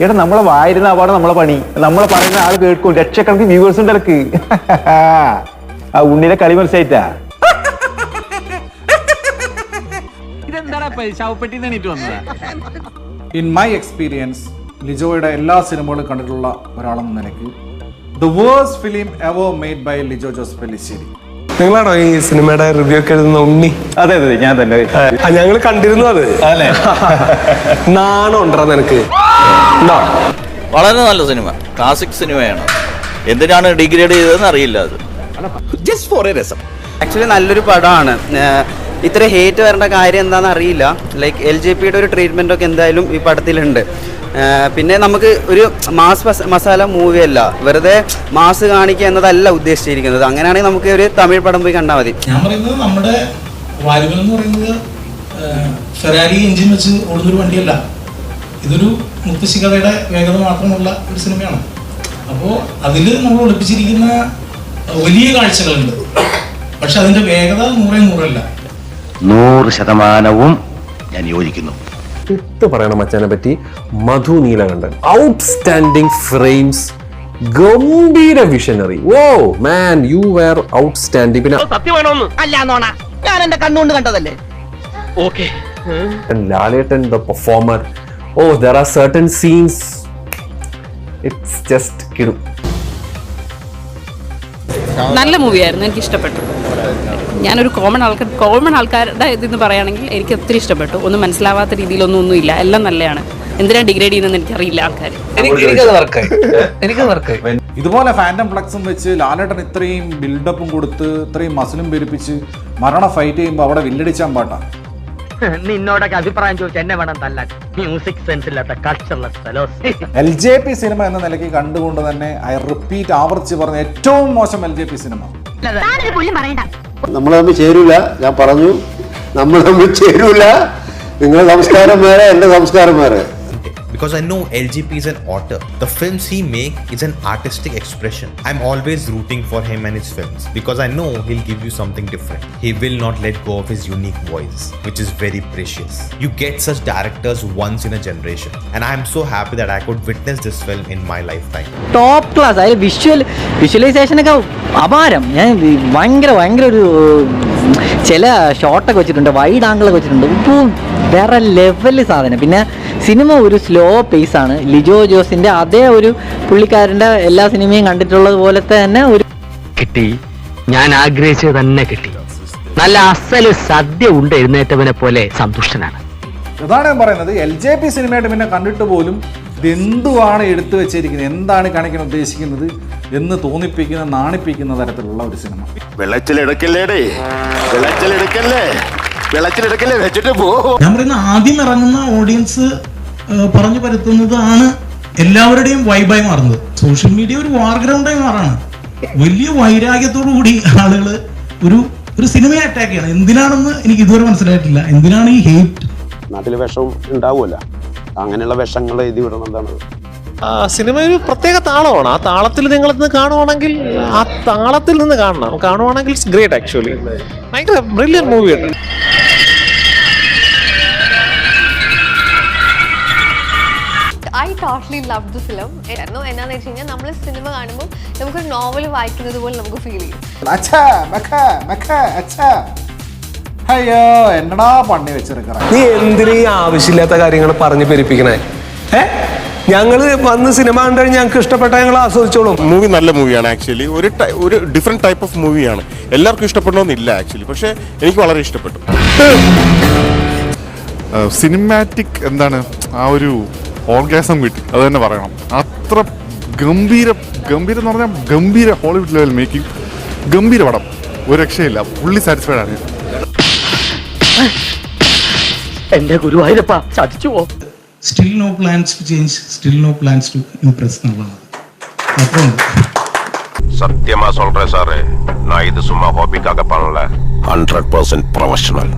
എടാ നമ്മളെ വായിരുന്ന അവാർഡ് നമ്മളെ പണി. നമ്മളെ പറയുന്ന ആൾ കേൾക്കും. ലക്ഷക്കണക്കിന് വ്യൂവേഴ്സ് ഉണ്ട് ഇടയ്ക്ക് ആ ഉണ്ണിയുടെ കളി മനസ്സിലായിട്ടാ? ഇൻ മൈ എക്സ്പീരിയൻസ് ലിജോയുടെ എല്ലാ സിനിമകളും കണ്ടിട്ടുള്ള ഒരാളെന്ന നിലയ്ക്ക് the worst film ever made by Lijo Jose Pellissery നിങ്ങളാണോ ഈ സിനിമയുടെ റിവ്യൂ ഒക്കെ എഴുതുന്ന ഉണ്ണി? അതെ അതെ ഞാൻ തന്നെ. ഞങ്ങൾ കണ്ടിരുന്നു അത്. നാണം ഉണ്ടോ നിനക്ക്. വളരെ നല്ല സിനിമ. ക്ലാസിക് സിനിമയാണ്. എന്തിനാണ് ഡിഗ്രേഡ് ചെയ്തതെന്ന് അറിയില്ല അത്. ജസ്റ്റ് ഫോർ എ രസം ആക്ച്വലി നല്ലൊരു പടമാണ്. ഇത്ര ഹേറ്റ് വരേണ്ട കാര്യം എന്താണെന്ന് അറിയില്ല. ലൈക്ക് എൽ ജെ പിയുടെ ഒരു ട്രീറ്റ്മെന്റ് ഒക്കെ എന്തായാലും ഈ പടത്തിലുണ്ട്. പിന്നെ നമുക്ക് ഒരു മാസ് മസാല മൂവി അല്ല. വെറുതെ മാസ് കാണിക്കുക എന്നതല്ല ഉദ്ദേശിച്ചിരിക്കുന്നത്. അങ്ങനെയാണെങ്കിൽ നമുക്ക് ഒരു തമിഴ് പടം പോയി കണ്ടാൽ മതി. ഞാൻ പറയുന്നത് നമ്മുടെ വരുവൻ എന്ന് പറയുന്നത് ഫെറാരി എഞ്ചിൻ വെച്ച് ഓടുന്നൊരു വണ്ടിയല്ല. ഇതൊരു മുത്തശ്ശികഥയുടെ വേഗത മാത്രമുള്ള ഒരു സിനിമയാണ്. അപ്പോൾ അതിൽ നമ്മൾ ഒളിപ്പിച്ചിരിക്കുന്ന വലിയ കാഴ്ചകളുണ്ട്. പക്ഷെ അതിന്റെ വേഗത നൂറേ നൂറല്ല. നൂറ് ശതമാനവും ഞാൻ യോജിക്കുന്നു. എടുത്ത് പറയണം മച്ചാനെ പറ്റി മധു നീലകണ്ഠൻ. ഔട്ട്സ്റ്റാൻഡിങ് ഫ്രെയിംസ് ഗംഭീര visionary oh man you were outstanding പിന്നെ അല്ല നോണ ഞാൻ എന്റെ കണ്ണുകൊണ്ട് കണ്ടതല്ലേ? Lalettan the performer oh there are certain scenes it's just കിടും നല്ല മൂവിയായിരുന്നു എനിക്ക് ഇഷ്ടപ്പെട്ടു ഞാനൊരു കോമൺ ആൾക്കാർ കോമൺ ആൾക്കാരുടെ ഇതെന്ന് പറയുകയാണെങ്കിൽ എനിക്ക് ഒത്തിരി ഇഷ്ടപ്പെട്ടു. ഒന്നും മനസ്സിലാവാത്ത രീതിയിലൊന്നും ഒന്നുമില്ല എല്ലാം നല്ലതാണ് എന്തിനാ ഡിഗ്രേഡ് ചെയ്യുന്നതെന്ന് എനിക്കറിയില്ല ആൾക്കാർ ഇതുപോലെ ഫാന്റം ഫ്ലക്സും വെച്ച് ലാലേട്ടൻ ഇത്രയും ബിൽഡപ്പും കൊടുത്ത് ഇത്രയും മസിലും പെരുപ്പിച്ച് മരണ ഫൈറ്റ് ചെയ്യുമ്പോൾ അവിടെ വില്ലടിച്ചാൻ പാട്ടാ. നിന്നോടൊക്കെ അഭിപ്രായം ചോദിച്ചു എന്നെ വേണം തല്ലാൻ. മ്യൂസിക് സെൻസ് ഇല്ലാത്ത cultureless fellows L J P cinema എന്ന നിലയ്ക്ക് കണ്ടുകൊണ്ട് തന്നെ ഐ റിപ്പീറ്റ് ആവർത്തിച്ച് പറഞ്ഞ ഏറ്റവും മോശം എൽ ജെ പി സിനിമ നമ്മൾ തമ്മിൽ ചേരൂല ഞാൻ പറഞ്ഞു. നമ്മൾ തമ്മിൽ ചേരൂല. നിങ്ങളുടെ സംസ്കാരം വേറെ എന്റെ സംസ്കാരം വേറെ. because I know LGP is an author. The films he make is an artistic expression. I'm always rooting for him and his films because I know he'll give you something different. He will not let go of his unique voice, which is very precious. You get such directors once in a generation, and I'm so happy that I could witness this film in my lifetime. Top class അതായത് visual visualisation ഒക്കെ അപാരം ഞാൻ V- ഭയങ്കര ഭയങ്കര ഒരു ചില ഷോട്ടൊക്കെ വെച്ചിട്ടുണ്ട് wide ആംഗിളൊക്കെ വെച്ചിട്ടുണ്ട്. ഇപ്പോൾ വേറെ ലെവലിൽ സാധനം. പിന്നെ സിനിമ ഒരു സ്ലോ പേസ് ആണ്. ലിജോ ജോസിന്റെ അതേ ഒരു പുള്ളിക്കാരന്റെ എല്ലാ സിനിമയും കണ്ടിട്ടുള്ളത് പോലത്തെ തന്നെ ഒരു കിട്ടി. ഞാൻ ആഗ്രഹിച്ചത് തന്നെ കിട്ടി. നല്ല അസൽ സദ്യ ഉണ്ട് എഴുന്നേറ്റവനെ പോലെ സന്തുഷ്ടനാണ്. അതാണ് ഞാൻ പറയുന്നത് എൽ ജെ പി സിനിമയായിട്ട് പിന്നെ കണ്ടിട്ട് പോലും ഇതെന്തുവാണ് എടുത്തു വെച്ചിരിക്കുന്നത്? എന്താണ് കാണിക്കാൻ ഉദ്ദേശിക്കുന്നത്? എന്ന് തോന്നിപ്പിക്കുന്ന നാണിപ്പിക്കുന്ന തരത്തിലുള്ള ഒരു സിനിമ. വിളച്ചിലെടുക്കല്ലേടേ വിളച്ചിലെടുക്കല്ലേ വിളച്ചിലെടുക്കല്ലേ വെച്ചിട്ട് പോ. ഞാൻ പറയുന്ന ആദ്യം ഇറങ്ങുന്ന ഓഡിയൻസ് പറഞ്ഞു പരത്തുന്നതാണ് എല്ലാവരുടെയും വൈബായി മാറുന്നത്. സോഷ്യൽ മീഡിയ ഒരു വാർ ഗ്രൗണ്ടായി മാറാണ്. വലിയ വൈരാഗ്യത്തോടു കൂടി ആളുകൾ ഒരു ഒരു സിനിമയെ അറ്റാക്ക് ചെയ്യണം. എന്തിനാണെന്ന് എനിക്ക് ഇതുവരെ മനസ്സിലായിട്ടില്ല. എന്തിനാണ് ഈ ഹേറ്റ് നാട്ടിൽ വിഷം ഉണ്ടാവുമല്ലോ അങ്ങനെയുള്ള വിഷങ്ങൾ എഴുതി വിടുന്നതാണ് സിനിമ ഒരു പ്രത്യേക താളമാണ്. ആ താളത്തിൽ നിങ്ങൾ ഇന്ന് കാണുവാണെങ്കിൽ ആ താളത്തിൽ നിന്ന് കാണണം. കാണുവാണെങ്കിൽ ഇറ്റ്സ് ഗ്രേറ്റ് ആക്ച്വലി ഭയങ്കര ബ്രില്യൻ മൂവിയാണ് I totally love the film എന്നാന്ന് വെച്ച് കഴിഞ്ഞാൽ നമ്മൾ സിനിമ കാണുമ്പോൾ നമുക്ക് നോവൽ വായിക്കുന്നത് പോലെ നമുക്ക് ഫീൽ ചെയ്യും. അച്ഛാ മെക്ക മെക്ക അച്ഛാ. അയ്യോ എന്നടാ പണി വെച്ചെടുക്കറ നീ എന്തിനീ ആവശ്യമില്ലാത്ത കാര്യങ്ങൾ പറഞ്ഞു പെരുപ്പിക്കണേ? ഏ? ഞങ്ങൾ വന്ന് സിനിമ കണ്ടു കഴിഞ്ഞാൽ ഞങ്ങൾക്ക് ഇഷ്ടപ്പെട്ട ഞങ്ങൾ ആസ്വദിച്ചോളും. മൂവി നല്ല മൂവിയാണ് ആക്ച്വലി ഒരു ടൈ- ഒരു ഡിഫറെന്റ് ടൈപ്പ് ഓഫ് മൂവിയാണ് എല്ലാവർക്കും ഇഷ്ടപ്പെടണമെന്നില്ല ആക്ച്വലി പക്ഷേ എനിക്ക് വളരെ ഇഷ്ടപ്പെട്ടു. സിനിമാറ്റിക് എന്താണ്? ആ ഒരു ഓർഗാസം കിട്ടി. അത് തന്നെ പറയണം. അത്ര ഗംഭീര ഗംഭീരം എന്ന് പറഞ്ഞാൽ ഗംഭീര ഹോളിവുഡ് ലെവൽ മേക്കിംഗ് ഗംഭീര പടം. ഒരു രക്ഷയില്ല. ഫുള്ളി സാറ്റിസ്ഫൈഡ് ആണ്. എന്റെ ഗുരുവായൂരപ്പ ചതിച്ചു പോ. still no plans to change still no plans to impress എന്നുള്ളതാണ് അപ്പം சத்தியமா சொல்றேன் சாரு நான் இது சும்மா ஹாபிக்காக பண்ணல ஹண்ட்ரட் பர்சன்ட் ப்ரொஃபஷனல்